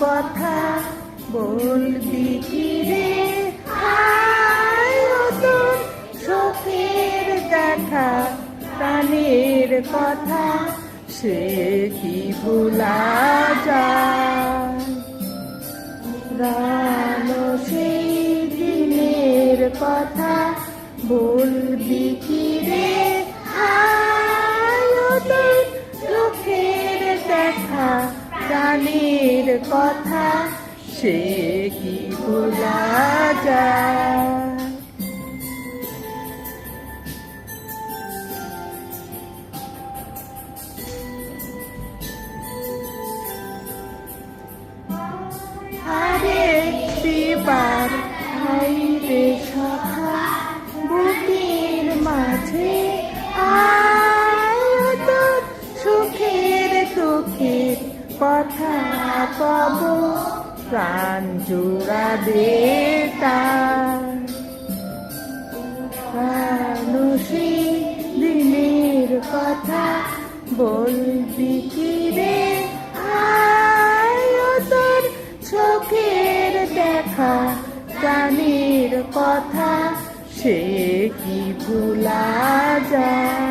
কথা বলবি কি রে? তোর চোখের দেখা, প্রাণের কথা, সে কি ভোলা যায়? সেই দিনের কথা বলবি কি রে? প্রাণের কথা সে কি ভোলা যায়? আরে বিবার হাইরে সখা কথা কব প্রাণ জোড়া দে মানুষী দিনের কথা বলবি কি রে? তোর চোখের দেখা, প্রাণীর কথা, সে কি ভোলা যায়?